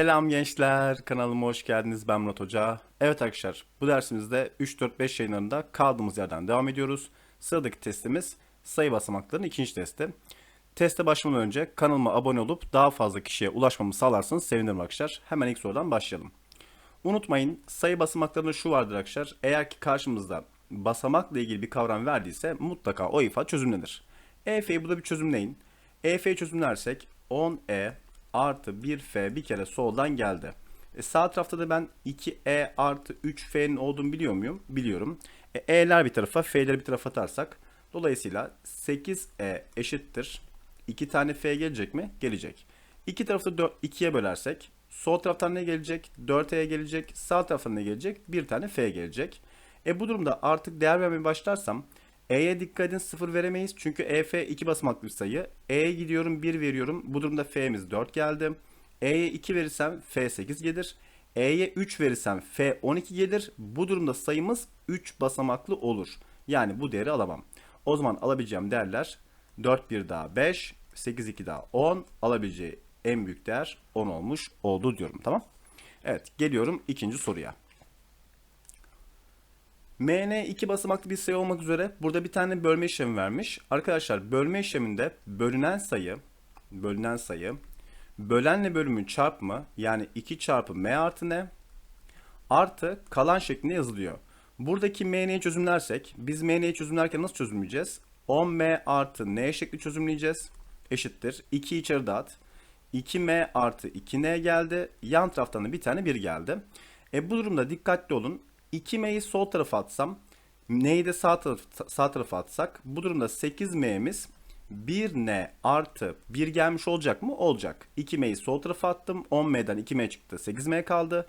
Selam gençler, kanalıma hoş geldiniz. Ben Murat Hoca. Evet arkadaşlar, bu dersimizde 3-4-5 yayınlarında kaldığımız yerden devam ediyoruz. Sıradaki testimiz sayı basamaklarının ikinci testi. Teste başlamadan önce kanalıma abone olup daha fazla kişiye ulaşmamı sağlarsanız sevinirim arkadaşlar. Hemen ilk sorudan başlayalım. Unutmayın sayı basamaklarında şu vardır arkadaşlar. Eğer ki karşımızda basamakla ilgili bir kavram verdiyse mutlaka o ifade çözümlenir. EF'yi burada bir çözümleyin. EF'yi çözümlersek 10E artı 1F bir kere soldan geldi. E, sağ tarafta da ben 2E artı 3F'nin olduğunu biliyor muyum? Biliyorum. E, E'ler bir tarafa, F'leri bir tarafa atarsak dolayısıyla 8E eşittir. 2 tane F gelecek mi? Gelecek. İki tarafı 2'ye bölersek sol taraftan ne gelecek? 4E gelecek. Sağ taraftan ne gelecek? Bir tane F gelecek. E bu durumda artık değer vermeye başlarsam E'ye dikkat edin 0 veremeyiz. Çünkü EF 2 basamaklı bir sayı. E'ye gidiyorum 1 veriyorum. Bu durumda F'miz 4 geldi. E'ye 2 verirsem F 8 gelir. E'ye 3 verirsem F 12 gelir. Bu durumda sayımız 3 basamaklı olur. Yani bu değeri alamam. O zaman alabileceğim değerler 4 1 daha 5, 8 2 daha 10. Alabileceği en büyük değer 10 olmuş oldu diyorum tamam. Evet geliyorum ikinci soruya. MN iki basamaklı bir sayı olmak üzere burada bir tane bölme işlemi vermiş. Arkadaşlar bölme işleminde bölünen sayı bölünen sayı bölenle bölümün çarpımı yani 2 çarpı m artı n artı kalan şeklinde yazılıyor. Buradaki m'neyi çözümlersek biz m'neyi çözümlerken nasıl çözümleyeceğiz? 10m artı n şekli çözümleyeceğiz. Eşittir. 2 içeri dağıt. 2m artı 2n geldi. Yan taraftan da bir tane 1 geldi. E bu durumda dikkatli olun. 2m'yi sol tarafa atsam, n'yi de sağ, taraf, sağ tarafa atsak bu durumda 8m'miz 1n artı 1 gelmiş olacak mı? Olacak. 2m'yi sol tarafa attım. 10m'den 2m çıktı. 8m kaldı.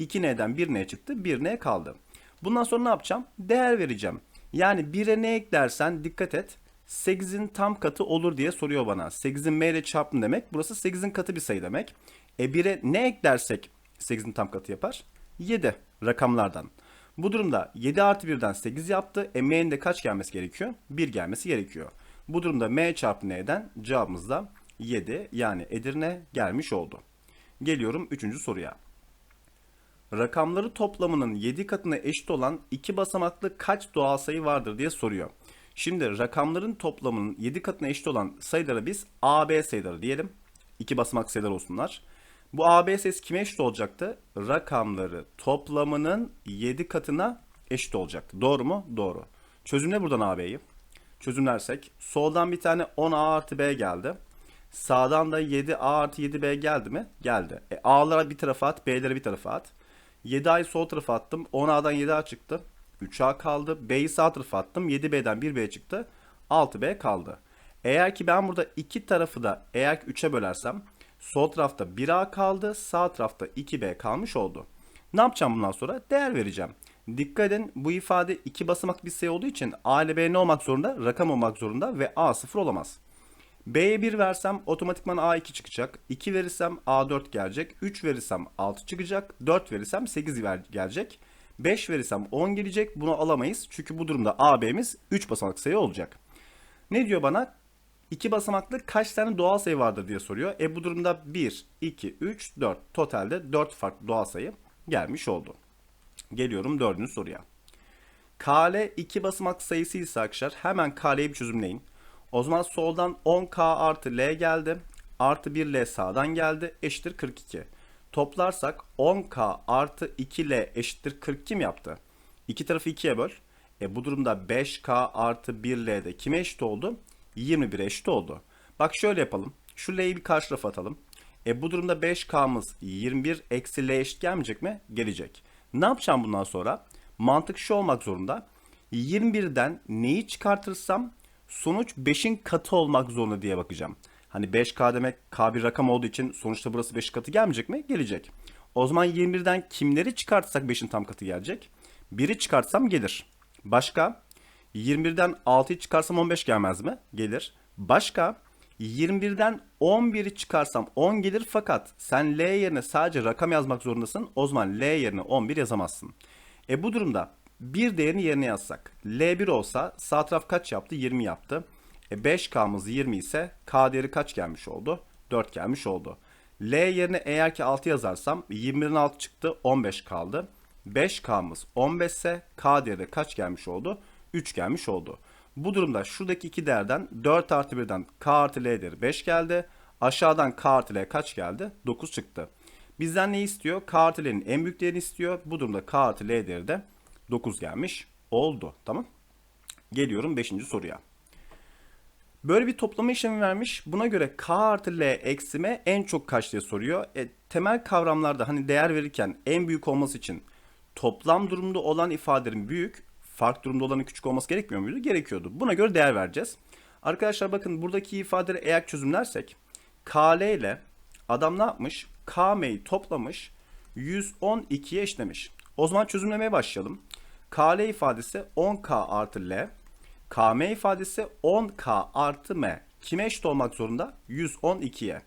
2n'den 1n çıktı. 1n kaldı. Bundan sonra ne yapacağım? Değer vereceğim. Yani 1'e ne eklersen dikkat et. 8'in tam katı olur diye soruyor bana. 8'in m ile çarptım demek. Burası 8'in katı bir sayı demek. E 1'e ne eklersek 8'in tam katı yapar? 7 rakamlardan. Bu durumda 7 artı 1'den 8 yaptı. E m'nin de kaç gelmesi gerekiyor? 1 gelmesi gerekiyor. Bu durumda m çarpı n'den cevabımız da 7 yani Edirne gelmiş oldu. Geliyorum 3. soruya. Rakamları toplamının 7 katına eşit olan iki basamaklı kaç doğal sayı vardır diye soruyor. Şimdi rakamların toplamının 7 katına eşit olan sayılara biz AB sayıları diyelim. İki basamak sayılar olsunlar. Bu AB sayısı kime eşit olacaktı? Rakamları toplamının 7 katına eşit olacaktı. Doğru mu? Doğru. Çözümle buradan AB'yi. Çözümlersek soldan bir tane 10A artı B geldi. Sağdan da 7A artı 7B geldi mi? Geldi. E, A'lara bir tarafa at, B'lere bir tarafa at. 7A'yı sol tarafa attım. 10A'dan 7A çıktı. 3A kaldı. B'yi sağ tarafa attım. 7B'den 1B çıktı. 6B kaldı. Eğer ki ben burada iki tarafı da eğer ki 3'e bölersem Sol tarafta 1A kaldı. Sağ tarafta 2B kalmış oldu. Ne yapacağım bundan sonra? Değer vereceğim. Dikkat edin bu ifade iki basamak bir sayı olduğu için A ile B ne olmak zorunda? Rakam olmak zorunda ve A sıfır olamaz. B'ye 1 versem otomatikman A2 çıkacak. 2 verirsem A4 gelecek. 3 verirsem 6 çıkacak. 4 verirsem 8 gelecek. 5 verirsem 10 gelecek. Bunu alamayız. Çünkü bu durumda AB'miz 3 basamak sayı olacak. Ne diyor bana? İki basamaklı kaç tane doğal sayı vardır diye soruyor. E bu durumda 1, 2, 3, 4. Totalde 4 farklı doğal sayı gelmiş oldu. Geliyorum dördüncü soruya. KL iki basamak sayısı ise arkadaşlar hemen KL'yi bir çözümleyin. O zaman soldan 10K artı L geldi. Artı 1L sağdan geldi. Eşittir 42. Toplarsak 10K artı 2L eşittir 42 mi yaptı? İki tarafı 2'ye böl. E bu durumda 5K artı 1L de kime eşit oldu? 21 eşit oldu. Bak şöyle yapalım. Şu L'yi bir karşı tarafa atalım. E bu durumda 5K'mız 21 eksi L eşit gelmeyecek mi? Gelecek. Ne yapacağım bundan sonra? Mantık şu olmak zorunda. 21'den neyi çıkartırsam sonuç 5'in katı olmak zorunda diye bakacağım. Hani 5K demek K bir rakam olduğu için sonuçta burası 5 katı gelmeyecek mi? Gelecek. O zaman 21'den kimleri çıkartsak 5'in tam katı gelecek? 1'i çıkartsam gelir. Başka? 21'den 6'yı çıkarsam 15 gelmez mi? Gelir. Başka 21'den 11'i çıkarsam 10 gelir fakat sen L yerine sadece rakam yazmak zorundasın. O zaman L yerine 11 yazamazsın. E bu durumda bir değerini yerine yazsak. L1 olsa sağ taraf kaç yaptı? 20 yaptı. E 5K'mız 20 ise K değeri kaç gelmiş oldu? 4 gelmiş oldu. L yerine eğer ki 6 yazarsam 21'in 6 çıktı 15 kaldı. 5K'mız 15 ise K değeri de kaç gelmiş oldu? 3 gelmiş oldu. Bu durumda şuradaki iki değerden 4 artı 1'den K artı L değeri 5 geldi. Aşağıdan K artı L kaç geldi? 9 çıktı. Bizden ne istiyor? K artı L'nin en büyük değerini istiyor. Bu durumda K artı L değeri de 9 gelmiş oldu. Tamam. Geliyorum 5. soruya. Böyle bir toplama işlemi vermiş. Buna göre k artı l eksime en çok kaç diye soruyor. E, temel kavramlarda hani değer verirken en büyük olması için toplam durumda olan ifadelerin büyük, fark durumda olanın küçük olması gerekmiyor muydu? Gerekiyordu. Buna göre değer vereceğiz. Arkadaşlar bakın buradaki ifadeleri eğer çözümlersek KL ile adam ne yapmış? KM'yi toplamış 112'ye eşlemiş. O zaman çözümlemeye başlayalım. KL ifadesi 10K artı L. KM ifadesi 10K artı M. Kime eşit olmak zorunda? 112'ye.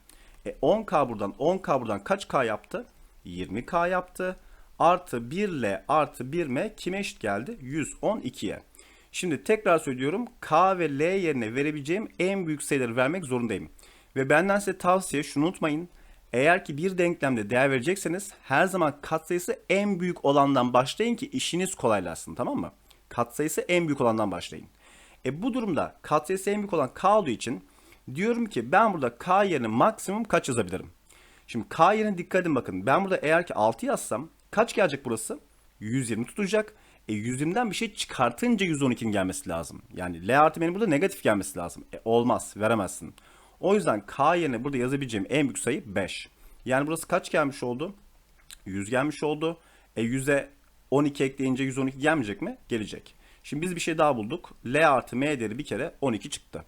E 10K buradan 10K buradan kaç K yaptı? 20K yaptı. Artı 1L artı 1M kime eşit geldi? 112'ye. Şimdi tekrar söylüyorum. K ve L yerine verebileceğim en büyük sayıları vermek zorundayım. Ve benden size tavsiye şunu unutmayın. Eğer ki bir denklemde değer verecekseniz her zaman katsayısı en büyük olandan başlayın ki işiniz kolaylaşsın tamam mı? Katsayısı en büyük olandan başlayın. E bu durumda katsayısı en büyük olan k olduğu için diyorum ki ben burada k yerine maksimum kaç yazabilirim? Şimdi k yerine dikkat edin bakın. Ben burada eğer ki 6 yazsam kaç gelecek burası? 120 tutacak. E 120'den bir şey çıkartınca 112'nin gelmesi lazım. Yani L artı benim burada negatif gelmesi lazım. E olmaz veremezsin. O yüzden k yerine burada yazabileceğim en büyük sayı 5. Yani burası kaç gelmiş oldu? 100 gelmiş oldu. E 100'e 12 ekleyince 112 gelmeyecek mi? Gelecek. Şimdi biz bir şey daha bulduk. L artı M değeri bir kere 12 çıktı.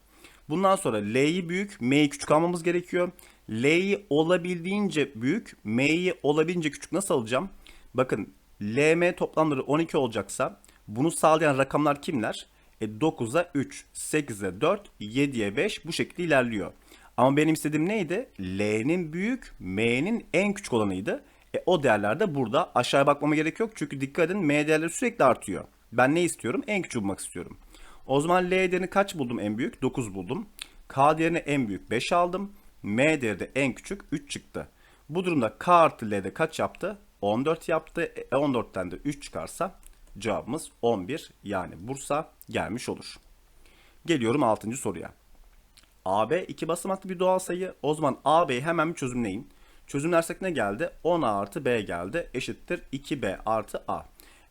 Bundan sonra L'yi büyük, M'yi küçük almamız gerekiyor. L'yi olabildiğince büyük, M'yi olabildiğince küçük nasıl alacağım? Bakın LM toplamları 12 olacaksa bunu sağlayan rakamlar kimler? E 9'a 3, 8'e 4, 7'ye 5 bu şekilde ilerliyor. Ama benim istediğim neydi? L'nin büyük, M'nin en küçük olanıydı. E o değerler de burada. Aşağıya bakmama gerek yok. Çünkü dikkat edin M değerleri sürekli artıyor. Ben ne istiyorum? En küçük bulmak istiyorum. O zaman L değerini kaç buldum en büyük? 9 buldum. K değerini en büyük 5 aldım. M değeri de en küçük 3 çıktı. Bu durumda K artı L'de kaç yaptı? 14 yaptı. E 14'ten de 3 çıkarsa cevabımız 11 yani Bursa gelmiş olur. Geliyorum 6. soruya. AB iki basamaklı bir doğal sayı. O zaman AB'yi hemen bir çözümleyin. Çözümlersek ne geldi? 10A artı B geldi. Eşittir 2B artı A.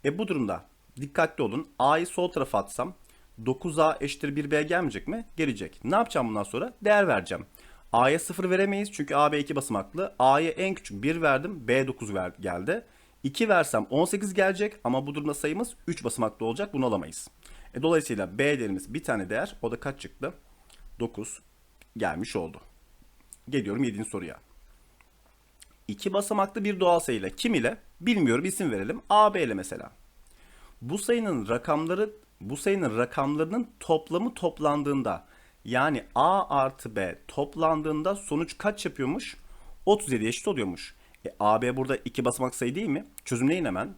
E bu durumda dikkatli olun. A'yı sol tarafa atsam 9A eşittir 1B gelmeyecek mi? Gelecek. Ne yapacağım bundan sonra? Değer vereceğim. A'ya 0 veremeyiz çünkü AB 2 basamaklı. A'ya en küçük 1 verdim. B 9 ver, geldi. 2 versem 18 gelecek ama bu durumda sayımız 3 basamaklı olacak. Bunu alamayız. E, dolayısıyla B değerimiz bir tane değer. O da kaç çıktı? 9 gelmiş oldu. Geliyorum 7. soruya. İki basamaklı bir doğal sayıyla kim ile? Bilmiyorum isim verelim. AB ile mesela. Bu sayının rakamları bu sayının rakamlarının toplamı toplandığında yani A artı B toplandığında sonuç kaç yapıyormuş? 37 eşit oluyormuş. E, AB burada iki basamak sayı değil mi? Çözümleyin hemen.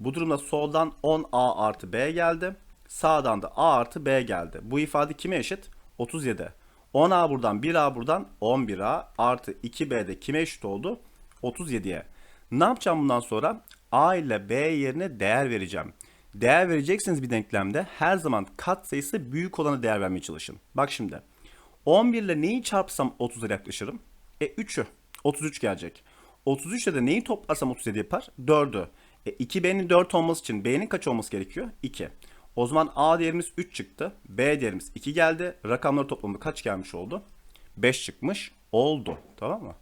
Bu durumda soldan 10A artı B geldi. Sağdan da A artı B geldi. Bu ifade kime eşit? 37. 10A buradan 1A buradan 11A artı 2B'de kime eşit oldu? 37'ye. Ne yapacağım bundan sonra? A ile B yerine değer vereceğim. Değer vereceksiniz bir denklemde her zaman kat sayısı büyük olana değer vermeye çalışın. Bak şimdi. 11 ile neyi çarpsam 30'a yaklaşırım? E 3'ü. 33 gelecek. 33 ile de neyi toplarsam 37 yapar? 4'ü. E 2B'nin 4 olması için B'nin kaç olması gerekiyor? 2. O zaman A değerimiz 3 çıktı. B değerimiz 2 geldi. Rakamları toplamı kaç gelmiş oldu? 5 çıkmış oldu. Tamam mı?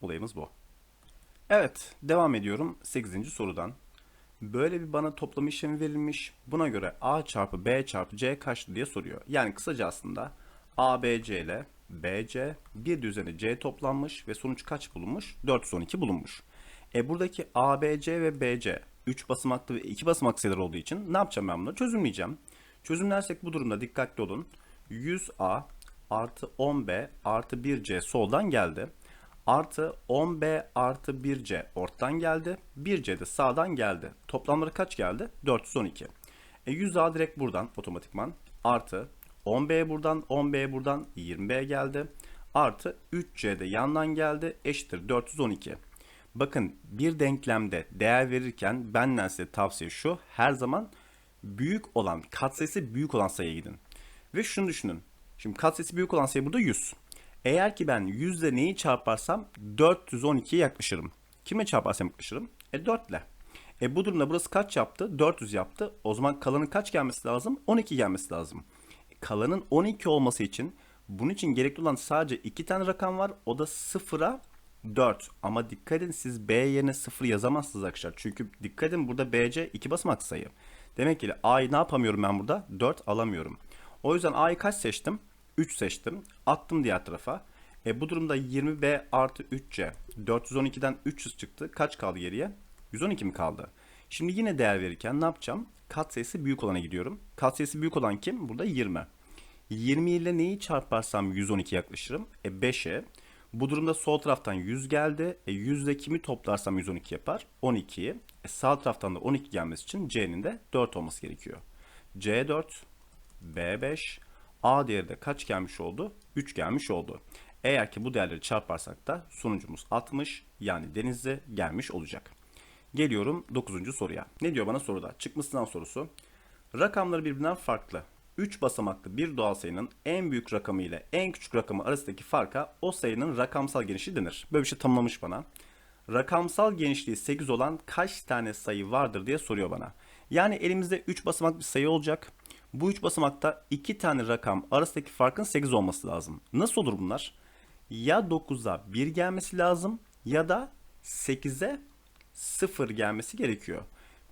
Olayımız bu. Evet, devam ediyorum 8. sorudan. Böyle bir bana toplam işlemi verilmiş. Buna göre A çarpı B çarpı C kaçtı diye soruyor. Yani kısaca aslında ABC ile BC bir de üzerine C toplanmış ve sonuç kaç bulunmuş? 412 bulunmuş. E buradaki ABC ve BC 3 basamaklı ve 2 basamak sayılar olduğu için ne yapacağım ben bunları? Çözümleyeceğim. Çözümlersek bu durumda dikkatli olun. 100A artı 10B artı 1C soldan geldi. Artı 10B artı 1C ortadan geldi. 1C de sağdan geldi. Toplamları kaç geldi? 412. E 100A direkt buradan otomatikman. Artı 10B buradan 10B buradan 20B geldi. artı 3C de yandan geldi eşittir 412. Bakın bir denklemde değer verirken benden size tavsiye şu. Her zaman büyük olan, katsayısı büyük olan sayıya gidin. Ve şunu düşünün. Şimdi katsayısı büyük olan sayı burada 100. Eğer ki ben 100 ile neyi çarparsam 412'ye yaklaşırım. Kime çarparsam yaklaşırım? E 4 ile. E bu durumda burası kaç yaptı? 400 yaptı. O zaman kalanın kaç gelmesi lazım? 12 gelmesi lazım. E, kalanın 12 olması için bunun için gerekli olan sadece iki tane rakam var. O da 0'a 4. Ama dikkat edin siz B yerine 0 yazamazsınız arkadaşlar. Çünkü dikkat edin burada BC iki basamak sayı. Demek ki A'yı ne yapamıyorum ben burada? 4 alamıyorum. O yüzden A'yı kaç seçtim? 3 seçtim. Attım diğer tarafa. E bu durumda 20B artı 3C. 412'den 300 çıktı. Kaç kaldı geriye? 112 mi kaldı? Şimdi yine değer verirken ne yapacağım? Katsayısı büyük olana gidiyorum. Katsayısı büyük olan kim? Burada 20. 20 ile neyi çarparsam 112 yaklaşırım? E 5'e. Bu durumda sol taraftan 100 geldi. E 100 ile kimi toplarsam 112 yapar? 12'yi. E sağ taraftan da 12 gelmesi için C'nin de 4 olması gerekiyor. C4, B5, A değeri de kaç gelmiş oldu? 3 gelmiş oldu. Eğer ki bu değerleri çarparsak da sonucumuz 60 yani denizli gelmiş olacak. Geliyorum 9. soruya. Ne diyor bana soruda? Çıkmış sınav sorusu. Rakamları birbirinden farklı. 3 basamaklı bir doğal sayının en büyük rakamı ile en küçük rakamı arasındaki farka o sayının rakamsal genişliği denir. Böyle bir şey tanımlamış bana. Rakamsal genişliği 8 olan kaç tane sayı vardır diye soruyor bana. Yani elimizde 3 basamak bir sayı olacak. Bu 3 basamakta 2 tane rakam arasındaki farkın 8 olması lazım. Nasıl olur bunlar? Ya 9'a 1 gelmesi lazım ya da 8'e 0 gelmesi gerekiyor.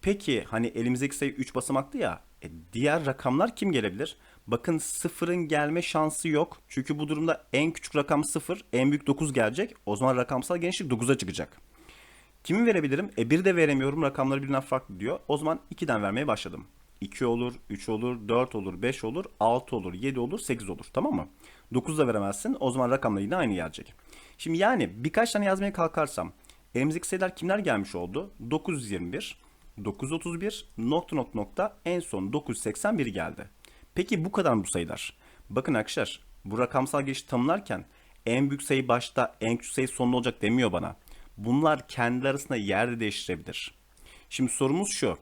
Peki hani elimizdeki sayı 3 basamaklı ya. E, diğer rakamlar kim gelebilir? Bakın 0'ın gelme şansı yok. Çünkü bu durumda en küçük rakam 0, en büyük 9 gelecek. O zaman rakamsal genişlik 9'a çıkacak. Kimi verebilirim? E 1 de veremiyorum. Rakamları birbirinden farklı diyor. O zaman 2'den vermeye başladım. 2 olur, 3 olur, 4 olur, 5 olur, 6 olur, 7 olur, 8 olur. Tamam mı? 9 da veremezsin. O zaman rakamlar yine aynı gelecek. Şimdi yani birkaç tane yazmaya kalkarsam elimizdeki sayılar kimler gelmiş oldu? 921, 931, nokta nokta nokta en son 981 geldi. Peki bu kadar mı bu sayılar? Bakın arkadaşlar bu rakamsal geçiş tanımlarken en büyük sayı başta en küçük sayı sonunda olacak demiyor bana. Bunlar kendi arasında yer de değiştirebilir. Şimdi sorumuz şu.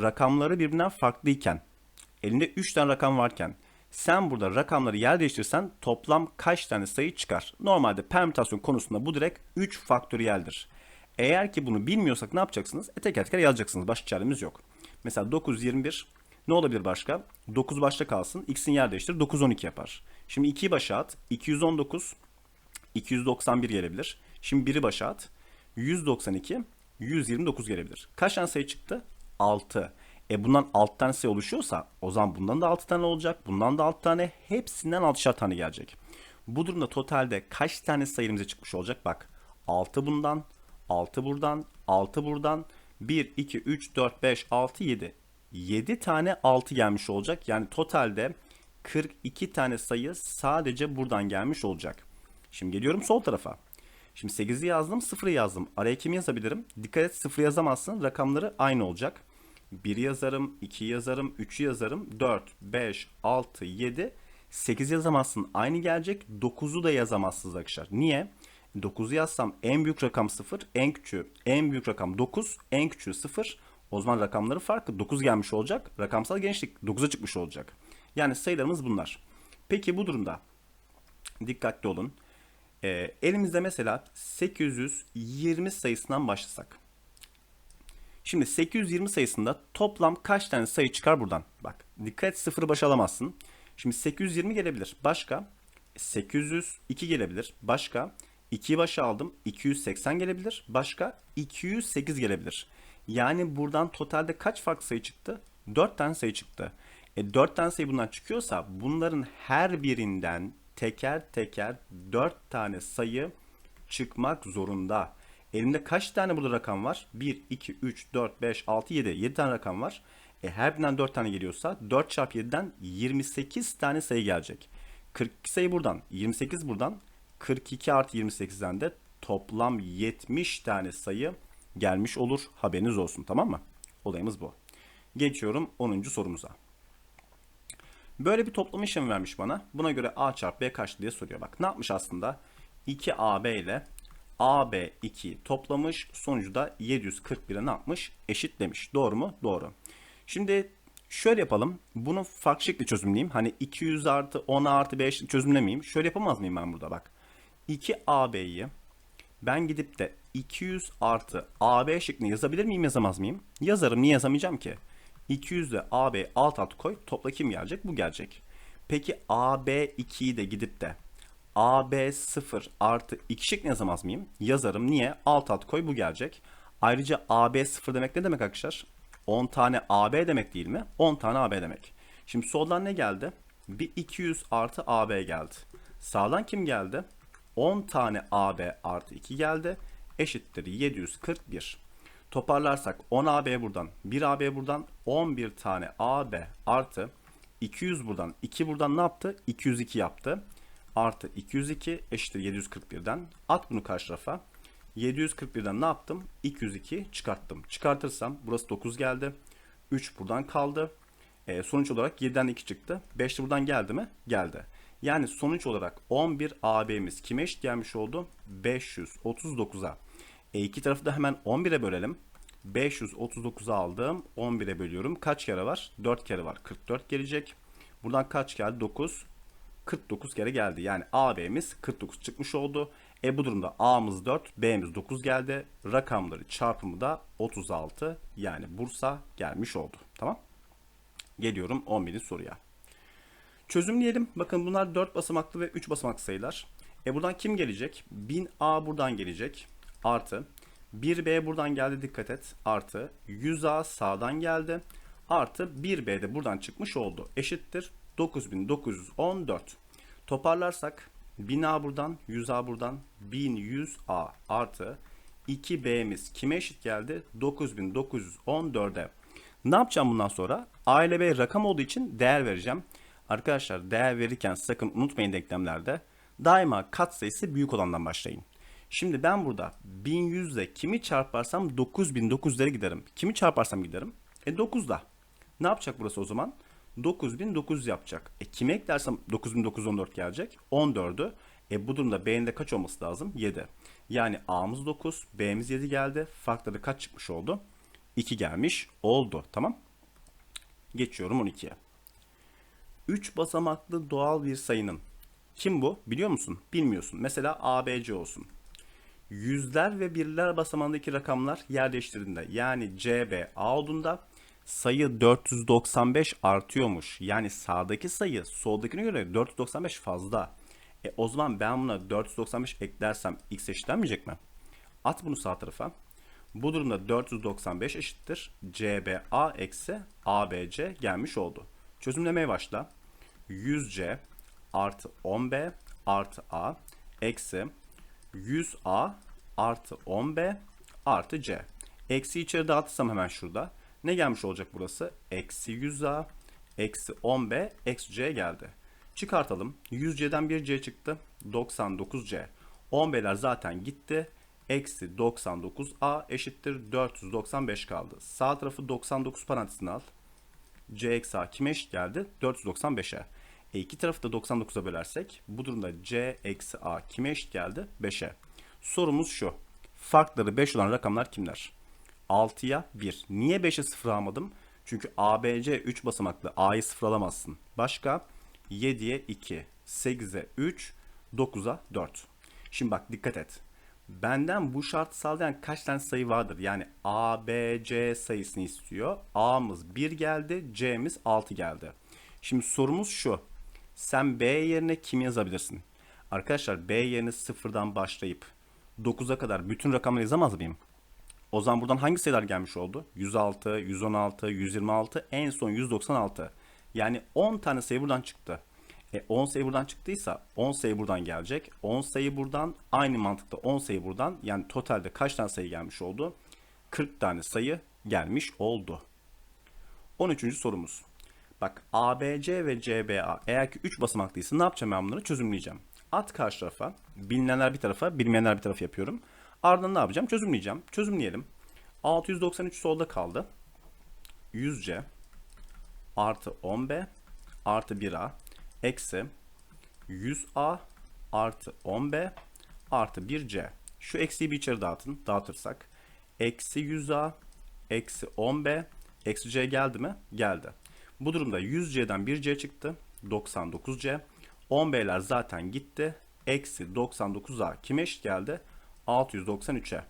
Rakamları birbirinden farklıyken elinde 3 tane rakam varken sen burada rakamları yer değiştirsen toplam kaç tane sayı çıkar? Normalde permütasyon konusunda bu direkt 3 faktöriyeldir. Eğer ki bunu bilmiyorsak ne yapacaksınız? E teker teker yazacaksınız. Başka çaremiz yok. Mesela 921 ne olabilir başka? 9 başta kalsın. X'in yer değiştir. 912 yapar. Şimdi 2'yi başa at. 219 291 gelebilir. Şimdi 1'i başa at. 192 129 gelebilir. Kaç tane sayı çıktı? 6. E bundan 6 tane sayı oluşuyorsa o zaman bundan da 6 tane olacak. Bundan da 6 tane. Hepsinden 6'şar tane gelecek. Bu durumda totalde kaç tane sayımıza çıkmış olacak? Bak 6 bundan, 6 buradan, 6 buradan, 1, 2, 3, 4, 5, 6, 7. 7 tane 6 gelmiş olacak. Yani totalde 42 tane sayı sadece buradan gelmiş olacak. Şimdi geliyorum sol tarafa. Şimdi 8'i yazdım, 0'ı yazdım. Araya kimi yazabilirim? Dikkat et 0 yazamazsın. Rakamları aynı olacak. 1 yazarım, 2 yazarım, 3'ü yazarım, 4, 5, 6, 7, 8 yazamazsın. Aynı gelecek. 9'u da yazamazsınız arkadaşlar. Niye? 9'u yazsam en büyük rakam 0, en küçüğü, en büyük rakam 9, en küçüğü 0. O zaman rakamları farklı. 9 gelmiş olacak. Rakamsal genişlik 9'a çıkmış olacak. Yani sayılarımız bunlar. Peki bu durumda dikkatli olun. Ee, elimizde mesela 820 sayısından başlasak. Şimdi 820 sayısında toplam kaç tane sayı çıkar buradan? Bak dikkat sıfırı başa alamazsın. Şimdi 820 gelebilir. Başka 802 gelebilir. Başka 2'yi başa aldım. 280 gelebilir. Başka 208 gelebilir. Yani buradan totalde kaç farklı sayı çıktı? 4 tane sayı çıktı. E 4 tane sayı bundan çıkıyorsa bunların her birinden teker teker 4 tane sayı çıkmak zorunda. Elimde kaç tane burada rakam var? 1, 2, 3, 4, 5, 6, 7. 7 tane rakam var. E her birinden 4 tane geliyorsa 4 çarpı 7'den 28 tane sayı gelecek. 42 sayı buradan, 28 buradan, 42 artı 28'den de toplam 70 tane sayı gelmiş olur. Haberiniz olsun tamam mı? Olayımız bu. Geçiyorum 10. sorumuza. Böyle bir toplama işlemi vermiş bana. Buna göre A çarpı B kaçtı diye soruyor. Bak ne yapmış aslında? 2AB ile AB 2'yi toplamış. Sonucu da 741'e ne yapmış? Eşitlemiş. Doğru mu? Doğru. Şimdi şöyle yapalım. Bunu farklı şekilde çözümleyeyim. Hani 200 artı 10 artı 5 çözümlemeyeyim. Şöyle yapamaz mıyım ben burada bak. 2AB'yi ben gidip de 200 artı AB şeklinde yazabilir miyim yazamaz mıyım? Yazarım niye yazamayacağım ki? 200 ile AB alt alt koy topla kim gelecek? Bu gelecek. Peki AB 2'yi de gidip de AB 0 artı 2 şeklinde yazamaz mıyım? Yazarım niye? Alt alt koy bu gelecek. Ayrıca AB 0 demek ne demek arkadaşlar? 10 tane AB demek değil mi? 10 tane AB demek. Şimdi soldan ne geldi? Bir 200 artı AB geldi. Sağdan kim geldi? 10 tane AB artı 2 geldi. Eşittir 741. Toparlarsak 10 AB buradan, 1 AB buradan, 11 tane AB artı 200 buradan, 2 buradan ne yaptı? 202 yaptı. Artı 202 eşittir 741'den. At bunu karşı tarafa. 741'den ne yaptım? 202 çıkarttım. Çıkartırsam burası 9 geldi. 3 buradan kaldı. E, sonuç olarak 7'den 2 çıktı. 5 de buradan geldi mi? Geldi. Yani sonuç olarak 11 AB'miz kime eşit gelmiş oldu? 539'a. E iki tarafı da hemen 11'e bölelim. 539'a aldım. 11'e bölüyorum. Kaç kere var? 4 kere var. 44 gelecek. Buradan kaç geldi? 9. 49 kere geldi. Yani AB'miz 49 çıkmış oldu. E bu durumda A'mız 4, B'miz 9 geldi. Rakamları çarpımı da 36 yani Bursa gelmiş oldu. Tamam. Geliyorum 11. soruya. Çözümleyelim. Bakın bunlar 4 basamaklı ve 3 basamaklı sayılar. E buradan kim gelecek? 1000A buradan gelecek. Artı 1B buradan geldi dikkat et. Artı 100A sağdan geldi. Artı 1B de buradan çıkmış oldu. Eşittir 9914. Toparlarsak 1000A buradan 100A buradan 1100A artı 2B'miz kime eşit geldi? 9914'e. Ne yapacağım bundan sonra? A ile B rakam olduğu için değer vereceğim. Arkadaşlar değer verirken sakın unutmayın denklemlerde daima katsayısı büyük olandan başlayın. Şimdi ben burada 1100 ile kimi çarparsam 9900'lere giderim. Kimi çarparsam giderim? E 9'da. Ne yapacak burası o zaman? 9900 yapacak. E kime eklersem 9914 gelecek? 14'ü. E bu durumda B'nin de kaç olması lazım? 7. Yani A'mız 9, B'miz 7 geldi. Farkları kaç çıkmış oldu? 2 gelmiş oldu. Tamam. Geçiyorum 12'ye. 3 basamaklı doğal bir sayının. Kim bu? Biliyor musun? Bilmiyorsun. Mesela ABC olsun. Yüzler ve birler basamağındaki rakamlar yer değiştirdiğinde yani CB A olduğunda sayı 495 artıyormuş. Yani sağdaki sayı soldakine göre 495 fazla. E o zaman ben buna 495 eklersem x eşitlenmeyecek mi? At bunu sağ tarafa. Bu durumda 495 eşittir. CBA eksi ABC gelmiş oldu. Çözümlemeye başla. 100C artı 10B artı A eksi 100A artı 10B artı C. Eksi içeri dağıtırsam hemen şurada. Ne gelmiş olacak burası? Eksi 100A eksi 10B eksi C geldi. Çıkartalım. 100C'den 1C çıktı. 99C. 10B'ler zaten gitti. Eksi 99A eşittir 495 kaldı. Sağ tarafı 99 parantezine al. C eksi A kime eşit geldi? 495'e. E iki tarafı da 99'a bölersek bu durumda C eksi A kime eşit geldi? 5'e. Sorumuz şu. Farkları 5 olan rakamlar kimler? 6'ya 1. Niye 5'e 0 almadım? Çünkü ABC 3 basamaklı. A'yı 0 alamazsın. Başka? 7'ye 2. 8'e 3. 9'a 4. Şimdi bak dikkat et. Benden bu şartı sağlayan kaç tane sayı vardır? Yani A, B, C sayısını istiyor. A'mız 1 geldi, C'miz 6 geldi. Şimdi sorumuz şu. Sen B yerine kim yazabilirsin? Arkadaşlar B yerine sıfırdan başlayıp 9'a kadar bütün rakamları yazamaz mıyım? O zaman buradan hangi sayılar gelmiş oldu? 106, 116, 126, en son 196. Yani 10 tane sayı buradan çıktı. E 10 sayı buradan çıktıysa 10 sayı buradan gelecek. 10 sayı buradan aynı mantıkta 10 sayı buradan yani totalde kaç tane sayı gelmiş oldu? 40 tane sayı gelmiş oldu. 13. sorumuz. Bak ABC ve CBA eğer ki 3 basamaklıysa ne yapacağım ben bunları çözümleyeceğim. At karşı tarafa. Bilinenler bir tarafa, bilmeyenler bir tarafa yapıyorum. Ardından ne yapacağım? Çözümleyeceğim. Çözümleyelim. 693 solda kaldı. 100C artı 10B artı 1A eksi 100A artı 10B artı 1C. Şu eksiyi bir içeri dağıtın. Dağıtırsak. Eksi 100A eksi 10B eksi C geldi mi? Geldi. Bu durumda 100C'den 1C çıktı. 99C. 10B'ler zaten gitti. Eksi 99A kime eşit geldi? 693'e.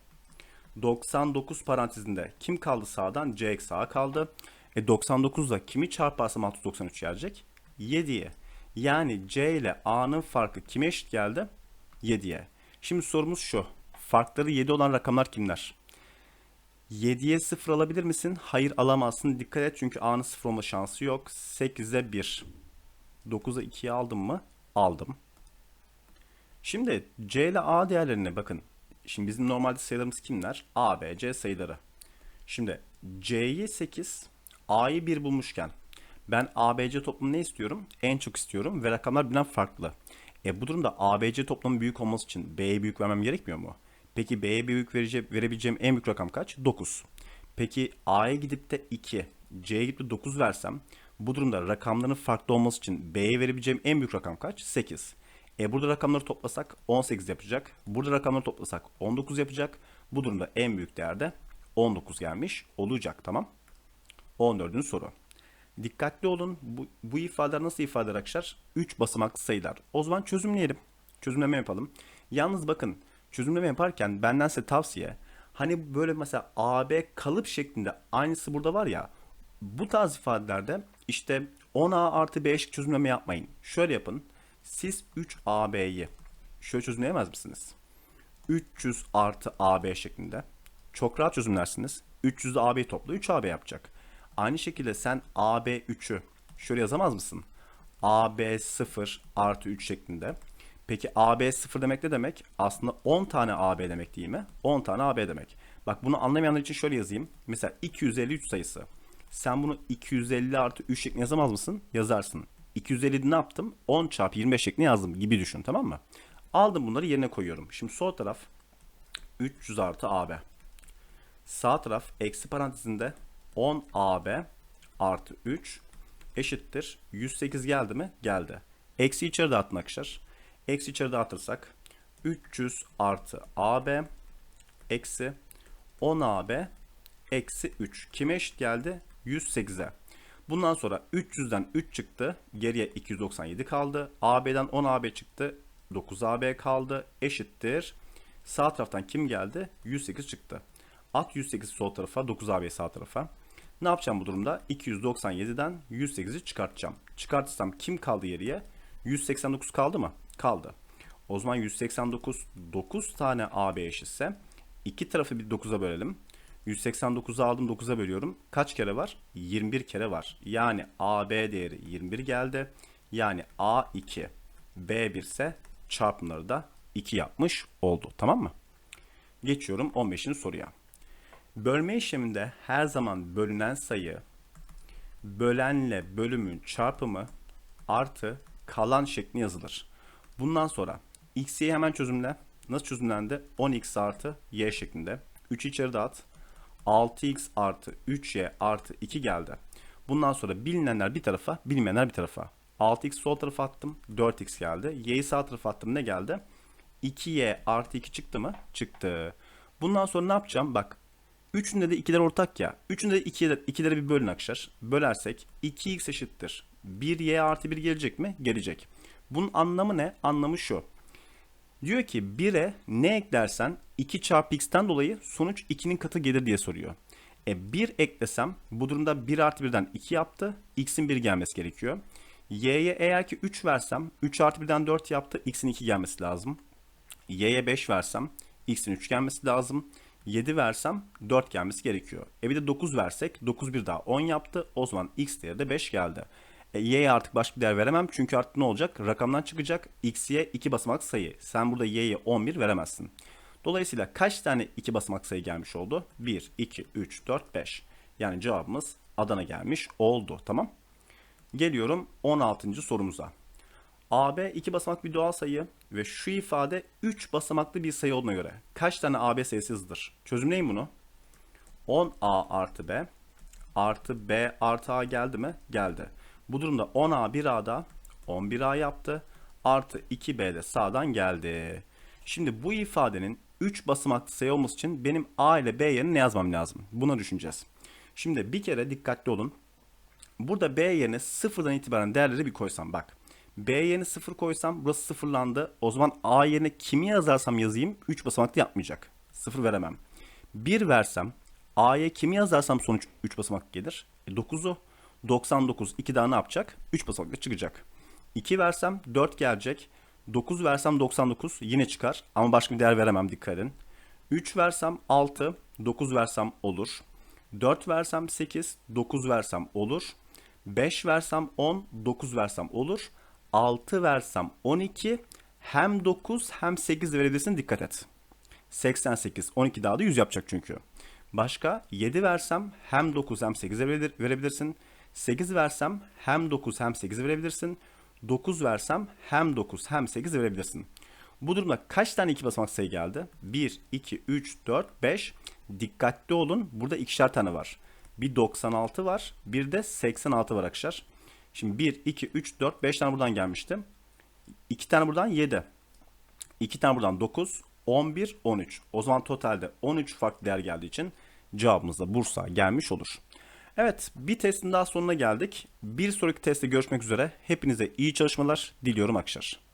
99 parantezinde kim kaldı sağdan? C eksi A kaldı. E 99'da kimi çarparsam 693 gelecek? 7'ye. Yani C ile A'nın farkı kime eşit geldi? 7'ye. Şimdi sorumuz şu. Farkları 7 olan rakamlar kimler? 7'ye 0 alabilir misin? Hayır alamazsın. Dikkat et çünkü A'nın 0 olma şansı yok. 8'e 1. 9'a 2'ye aldım mı? Aldım. Şimdi C ile A değerlerine bakın. Şimdi bizim normalde sayılarımız kimler? A, B, C sayıları. Şimdi C'yi 8, A'yı 1 bulmuşken ben A, B, C toplamını ne istiyorum? En çok istiyorum ve rakamlar birbirinden farklı. E bu durumda A, B, C toplamı büyük olması için B'ye büyük vermem gerekmiyor mu? Peki B'ye büyük verece- verebileceğim en büyük rakam kaç? 9. Peki A'ya gidip de 2, C'ye gidip de 9 versem bu durumda rakamların farklı olması için B'ye verebileceğim en büyük rakam kaç? 8. E burada rakamları toplasak 18 yapacak. Burada rakamları toplasak 19 yapacak. Bu durumda en büyük değerde 19 gelmiş olacak tamam. 14. soru. Dikkatli olun. Bu, bu ifadeler nasıl ifadeler arkadaşlar? 3 basamaklı sayılar. O zaman çözümleyelim. Çözümleme yapalım. Yalnız bakın çözümleme yaparken benden size tavsiye. Hani böyle mesela AB kalıp şeklinde aynısı burada var ya. Bu tarz ifadelerde işte 10A artı B eşit çözümleme yapmayın. Şöyle yapın. Siz 3AB'yi şöyle çözümleyemez misiniz? 300 artı AB şeklinde. Çok rahat çözümlersiniz. 300'de AB'yi topla 3AB yapacak. Aynı şekilde sen AB3'ü şöyle yazamaz mısın? AB0 artı 3 şeklinde. Peki AB0 demek ne demek? Aslında 10 tane AB demek değil mi? 10 tane AB demek. Bak bunu anlamayanlar için şöyle yazayım. Mesela 253 sayısı. Sen bunu 250 artı 3 şeklinde yazamaz mısın? Yazarsın. 250'de ne yaptım? 10 çarpı 25 şeklinde yazdım gibi düşün tamam mı? Aldım bunları yerine koyuyorum. Şimdi sol taraf 300 artı AB. Sağ taraf eksi parantezinde 10 AB artı 3 eşittir. 108 geldi mi? Geldi. Eksi içeri dağıtın arkadaşlar. Eksi içeri dağıtırsak 300 artı AB eksi 10 AB eksi 3. Kime eşit geldi? 108'e. Bundan sonra 300'den 3 çıktı. Geriye 297 kaldı. AB'den 10 AB çıktı. 9 AB kaldı. Eşittir. Sağ taraftan kim geldi? 108 çıktı. At 108 sol tarafa, 9 AB sağ tarafa. Ne yapacağım bu durumda? 297'den 108'i çıkartacağım. Çıkartırsam kim kaldı geriye? 189 kaldı mı? Kaldı. O zaman 189 9 tane AB eşitse iki tarafı bir 9'a bölelim. 189'u aldım 9'a bölüyorum. Kaç kere var? 21 kere var. Yani AB değeri 21 geldi. Yani A2 B1 ise çarpımları da 2 yapmış oldu. Tamam mı? Geçiyorum 15. soruya. Bölme işleminde her zaman bölünen sayı bölenle bölümün çarpımı artı kalan şekli yazılır. Bundan sonra x'yi hemen çözümle. Nasıl çözümlendi? 10x artı y şeklinde. 3'ü içeri dağıt. 6x artı 3y artı 2 geldi. Bundan sonra bilinenler bir tarafa, bilmeyenler bir tarafa. 6x sol tarafa attım. 4x geldi. y'yi sağ tarafa attım. Ne geldi? 2y artı 2 çıktı mı? Çıktı. Bundan sonra ne yapacağım? Bak. Üçünde de ikiler ortak ya. Üçünde de ikiler, ikilere bir bölün arkadaşlar. Bölersek 2x eşittir. 1y artı 1 gelecek mi? Gelecek. Bunun anlamı ne? Anlamı şu. Diyor ki 1'e ne eklersen 2 çarpı x'ten dolayı sonuç 2'nin katı gelir diye soruyor. E 1 eklesem bu durumda 1 artı 1'den 2 yaptı. X'in 1 gelmesi gerekiyor. Y'ye eğer ki 3 versem 3 artı 1'den 4 yaptı. X'in 2 gelmesi lazım. Y'ye 5 versem X'in 3 gelmesi lazım. 7 versem 4 gelmesi gerekiyor. E bir de 9 versek 9 bir daha 10 yaptı. O zaman X değeri de 5 geldi. E, y'ye artık başka bir değer veremem. Çünkü artık ne olacak? Rakamdan çıkacak. X'ye 2 basamak sayı. Sen burada y'ye 11 veremezsin. Dolayısıyla kaç tane 2 basamak sayı gelmiş oldu? 1, 2, 3, 4, 5. Yani cevabımız Adana gelmiş oldu. Tamam. Geliyorum 16. sorumuza. AB 2 basamak bir doğal sayı ve şu ifade 3 basamaklı bir sayı olduğuna göre kaç tane AB sayısı hızlıdır? Çözümleyin bunu. 10A artı B artı B artı A geldi mi? Geldi. Bu durumda 10A 1A'da 11A yaptı. Artı 2B de sağdan geldi. Şimdi bu ifadenin 3 basamaklı sayı olması için benim A ile B yerine ne yazmam lazım? Buna düşüneceğiz. Şimdi bir kere dikkatli olun. Burada B yerine sıfırdan itibaren değerleri bir koysam bak. B yerine sıfır koysam burası sıfırlandı. O zaman A yerine kimi yazarsam yazayım 3 basamaklı yapmayacak. Sıfır veremem. 1 versem A'ya kimi yazarsam sonuç 3 basamak gelir. E 9'u 99 2 daha ne yapacak? 3 basamaklı çıkacak. 2 versem 4 gelecek. 9 versem 99 yine çıkar ama başka bir değer veremem dikkat edin. 3 versem 6, 9 versem olur. 4 versem 8, 9 versem olur. 5 versem 10, 9 versem olur. 6 versem 12, hem 9 hem 8 verebilirsin dikkat et. 88, 12 daha da 100 yapacak çünkü. Başka 7 versem hem 9 hem 8 verebilir, verebilirsin. 8 versem hem 9 hem 8 verebilirsin. 9 versem hem 9 hem 8 verebilirsin. Bu durumda kaç tane iki basamak sayı geldi? 1, 2, 3, 4, 5. Dikkatli olun. Burada ikişer tane var. Bir 96 var. Bir de 86 var arkadaşlar. Şimdi 1, 2, 3, 4, 5 tane buradan gelmişti. 2 tane buradan 7. 2 tane buradan 9, 11, 13. O zaman totalde 13 farklı değer geldiği için cevabımız da Bursa gelmiş olur. Evet bir testin daha sonuna geldik. Bir sonraki testte görüşmek üzere. Hepinize iyi çalışmalar diliyorum arkadaşlar.